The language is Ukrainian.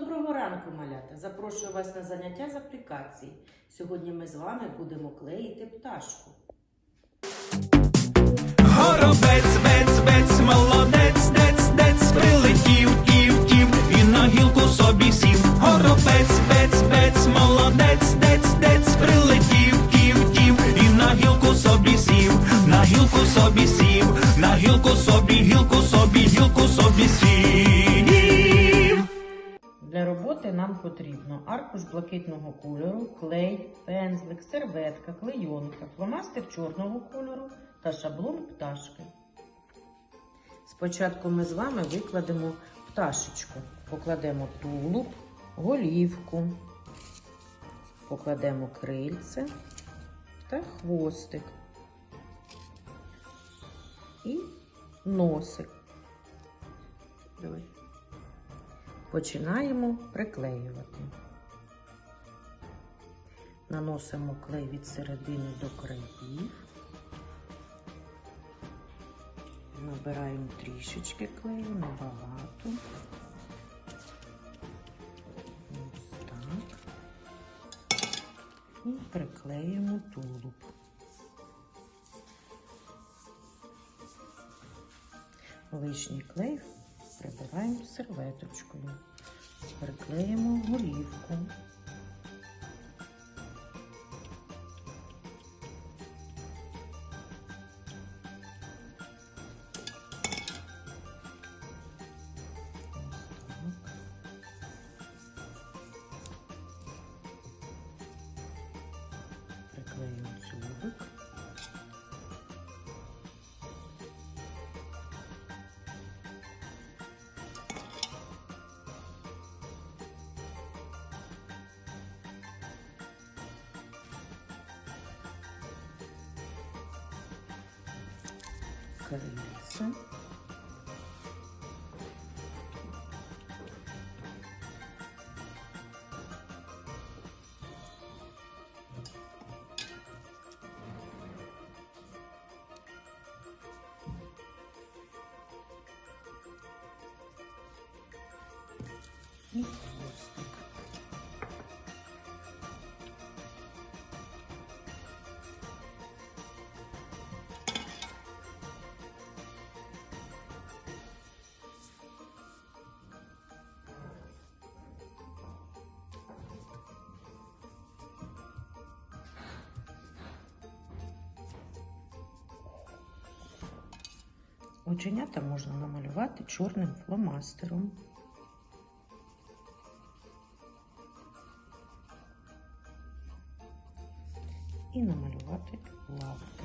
Доброго ранку, малята! Запрошую вас на заняття з аплікації. Сьогодні ми з вами будемо клеїти пташку. Горобець, бець, бець, молодець, дець, дець, прилетів, ів, ів, і на гілку собі сів. Горобець, бець, бець, молодець, дець, дець, прилетів, ів, ів, і на гілку собі сів, на гілку собі сів, на гілку собі, гілку собі, гілку собі сів. Нам потрібно аркуш блакитного кольору, клей, пензлик, серветка, клейонка, фломастер чорного кольору та шаблон пташки. Спочатку ми з вами викладемо пташечку. Покладемо тулуб, голівку, покладемо крильце та хвостик і носик. Давай. Починаємо приклеювати. Наносимо клей від середини до країв. Набираємо трішечки клею, небагато. Ось так. І приклеїмо тулуб. Лишній клей прибираємо серветочкою. Приклеїмо голівку. Ось так. Приклеїмо дзьобик. крильце. І хвостик. Оченята можна намалювати чорним фломастером. І намалювати лапки.